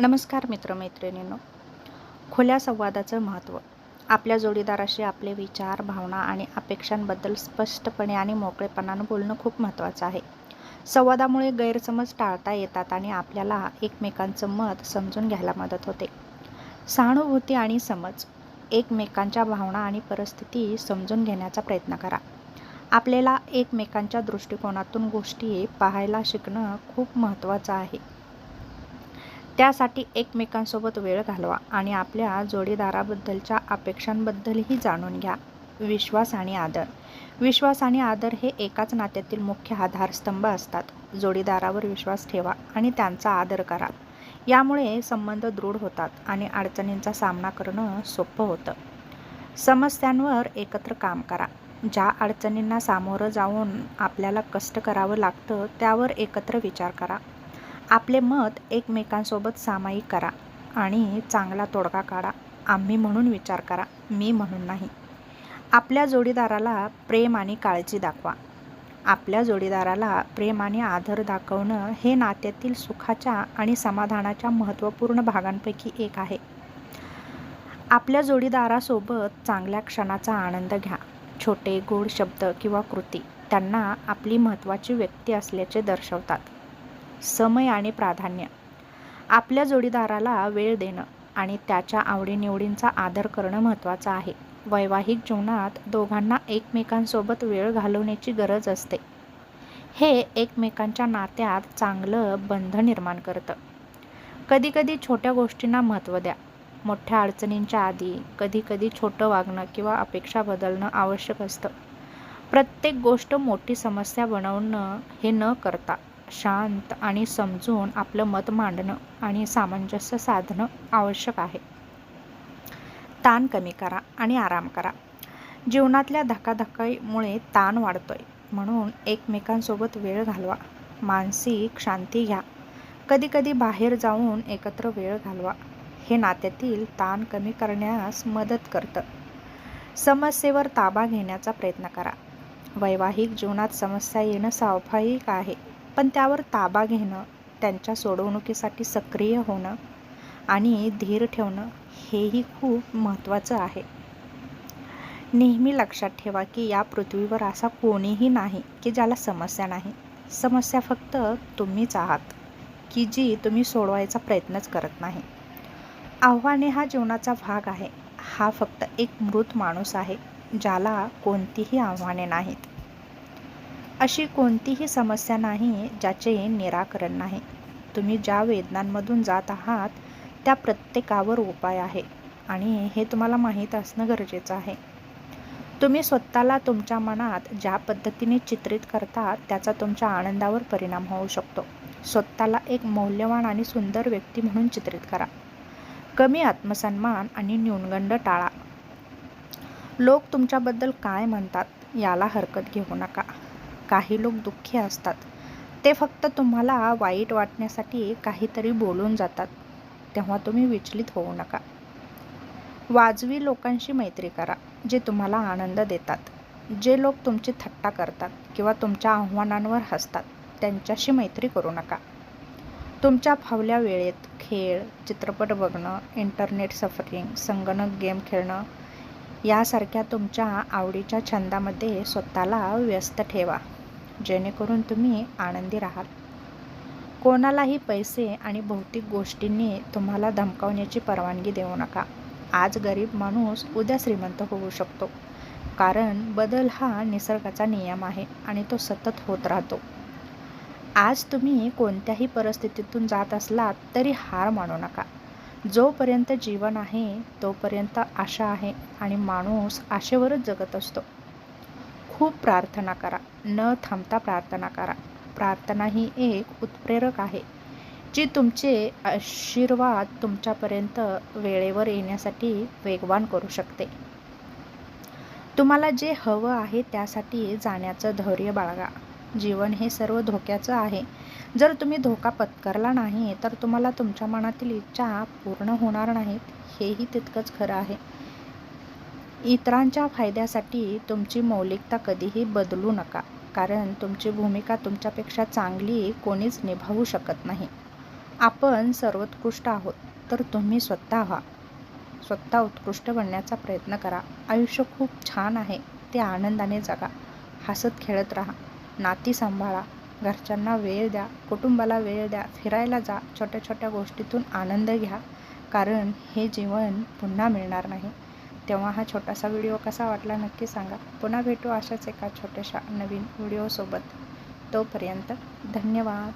नमस्कार मित्रमैत्रिणींनो. खुल्या संवादाचं महत्त्व. आपल्या जोडीदाराशी आपले विचार भावना आणि अपेक्षांबद्दल स्पष्टपणे आणि मोकळेपणानं बोलणं खूप महत्त्वाचं आहे. संवादामुळे गैरसमज टाळता येतात आणि आपल्याला एकमेकांचं मत समजून घ्यायला मदत होते. सहानुभूती आणि समज. एकमेकांच्या भावना आणि परिस्थिती समजून घेण्याचा प्रयत्न करा. आपल्याला एकमेकांच्या दृष्टिकोनातून गोष्टी पाहायला शिकणं खूप महत्त्वाचं आहे. त्यासाठी एकमेकांसोबत वेळ घालवा आणि आपल्या जोडीदाराबद्दलच्या अपेक्षांबद्दलही जाणून घ्या. विश्वास आणि आदर. विश्वास आणि आदर हे एकाच नात्यातील मुख्य आधारस्तंभ असतात. जोडीदारावर विश्वास ठेवा आणि त्यांचा आदर करा. यामुळे संबंध दृढ होतात आणि अडचणींचा सामना करणं सोपं होतं. समस्यांवर एकत्र काम करा. ज्या अडचणींना सामोरं जाऊन आपल्याला कष्ट करावं लागतं त्यावर एकत्र विचार करा. आपले मत एकमेकांसोबत सामायिक करा आणि चांगला तोडगा काढा. आम्ही म्हणून विचार करा मी म्हणून नाही. आपल्या जोडीदाराला प्रेम आणि काळजी दाखवा. आपल्या जोडीदाराला प्रेम आणि आदर दाखवणं हे नात्यातील सुखाच्या आणि समाधानाच्या महत्त्वपूर्ण भागांपैकी एक आहे. आपल्या जोडीदारासोबत चांगल्या क्षणाचा आनंद घ्या. छोटे गोड शब्द किंवा कृती त्यांना आपली महत्त्वाची व्यक्ती असल्याचे दर्शवतात. समय आणि प्राधान्य. आपल्या जोडीदाराला वेळ देणं आणि त्याच्या आवडीनिवडींचा आदर करणं महत्त्वाचं आहे. वैवाहिक जीवनात दोघांना एकमेकांसोबत वेळ घालवण्याची गरज असते. हे एकमेकांच्या नात्यात चांगलं बंध निर्माण करतं. कधीकधी छोट्या गोष्टींना महत्त्व द्या. मोठ्या अडचणींच्या आधी कधीकधी छोटं वागणं किंवा अपेक्षा बदलणं आवश्यक असतं. प्रत्येक गोष्ट मोठी समस्या बनवणं हे न करता शांत आणि समजून आपलं मत मांडणं आणि सामंजस्य साधणं आवश्यक आहे. ताण कमी करा आणि आराम करा. जीवनातल्या धकाधकाईमुळे ताण वाढतोय. म्हणून एकमेकांसोबत वेळ घालवा. मानसिक शांती घ्या. कधीकधी बाहेर जाऊन एकत्र वेळ घालवा. हे नात्यातील ताण कमी करण्यास मदत करतं. समस्येवर ताबा घेण्याचा प्रयत्न करा. वैवाहिक जीवनात समस्या येणं स्वाभाविक आहे. पण त्यावर ताबा घेणं त्यांच्या सोडवणुकीसाठी सक्रिय होणं आणि धीर ठेवणं हेही खूप महत्त्वाचं आहे. नेहमी लक्षात ठेवा की या पृथ्वीवर असा कोणीही नाही की ज्याला समस्या नाही. समस्या फक्त तुम्हीच आहात की जी तुम्ही सोडवायचा प्रयत्नच करत नाही. आव्हाने हा जीवनाचा भाग आहे. हा फक्त एक मृत माणूस आहे ज्याला कोणतीही आव्हाने नाहीत. अशी कोणतीही समस्या नाही ज्याचे निराकरण नाही. तुम्ही ज्या वेदनांमधून जात आहात त्या प्रत्येकावर उपाय आहे आणि हे तुम्हाला माहीत असणं गरजेचं आहे. तुम्ही स्वतःला तुमच्या मनात ज्या पद्धतीने चित्रित करता त्याचा तुमच्या आनंदावर परिणाम होऊ शकतो. स्वतःला एक मौल्यवान आणि सुंदर व्यक्ती म्हणून चित्रित करा. कमी आत्मसन्मान आणि न्यूनगंड टाळा. लोक तुमच्याबद्दल काय म्हणतात याला हरकत घेऊ नका. काही लोक दुःखी असतात. ते फक्त तुम्हाला वाईट वाटण्यासाठी काहीतरी बोलून जातात. तेव्हा तुम्ही विचलित होऊ नका. वाजवी लोकांशी मैत्री करा जे तुम्हाला आनंद देतात. जे लोक तुमची थट्टा करतात किंवा तुमच्या आव्हानांवर हसतात त्यांच्याशी मैत्री करू नका. तुमच्या फावल्या वेळेत खेळ चित्रपट बघणं इंटरनेट सफरिंग संगणक गेम खेळणं यासारख्या तुमच्या आवडीच्या छंदामध्ये स्वतःला व्यस्त ठेवा. जेणेकरून तुम्ही आनंदी राहाल. कोणालाही पैसे आणि भौतिक गोष्टींनी तुम्हाला धमकावण्याची परवानगी देऊ नका. आज गरीब माणूस उद्या श्रीमंत होऊ शकतो. कारण बदल हा निसर्गाचा नियम आहे आणि तो सतत होत राहतो. आज तुम्ही कोणत्याही परिस्थितीतून जात असलात तरी हार मानू नका. जोपर्यंत जीवन आहे तोपर्यंत आशा आहे आणि माणूस आशेवरच जगत असतो. खूप प्रार्थना करा. न थांबता प्रार्थना करा. प्रार्थना ही एक उत्प्रेरक आहे जी तुमचे आशीर्वाद तुमच्यापर्यंत वेळेवर येण्यासाठी वेगवान करू शकते. तुम्हाला जे हवं आहे त्यासाठी जाण्याचं धैर्य बाळगा. जीवन हे सर्व धोक्याचं आहे. जर तुम्ही धोका पत्करला नाही तर तुम्हाला तुमच्या मनातील इच्छा पूर्ण होणार नाहीत हेही तितकंच खरं आहे. इतरांच्या फायद्यासाठी तुमची मौलिकता कधीही बदलू नका कारण तुमची भूमिका तुमच्यापेक्षा चांगली कोणीच निभावू शकत नाही. आपण सर्वोत्कृष्ट आहोत तर तुम्ही स्वतः व्हा स्वतः उत्कृष्ट बनण्याचा प्रयत्न करा. आयुष्य खूप छान आहे ते आनंदाने जगा. हसत खेळत राहा. नाती सांभाळा. घरच्यांना वेळ द्या. कुटुंबाला वेळ द्या. फिरायला जा. छोट्या छोट्या गोष्टीतून आनंद घ्या. कारण हे जीवन पुन्हा मिळणार नाही. तेव्हा हा छोटासा व्हिडिओ कसा वाटला नक्की सांगा. पुन्हा भेटू अशाच एका छोट्याशा नवीन व्हिडिओसोबत. तोपर्यंत धन्यवाद.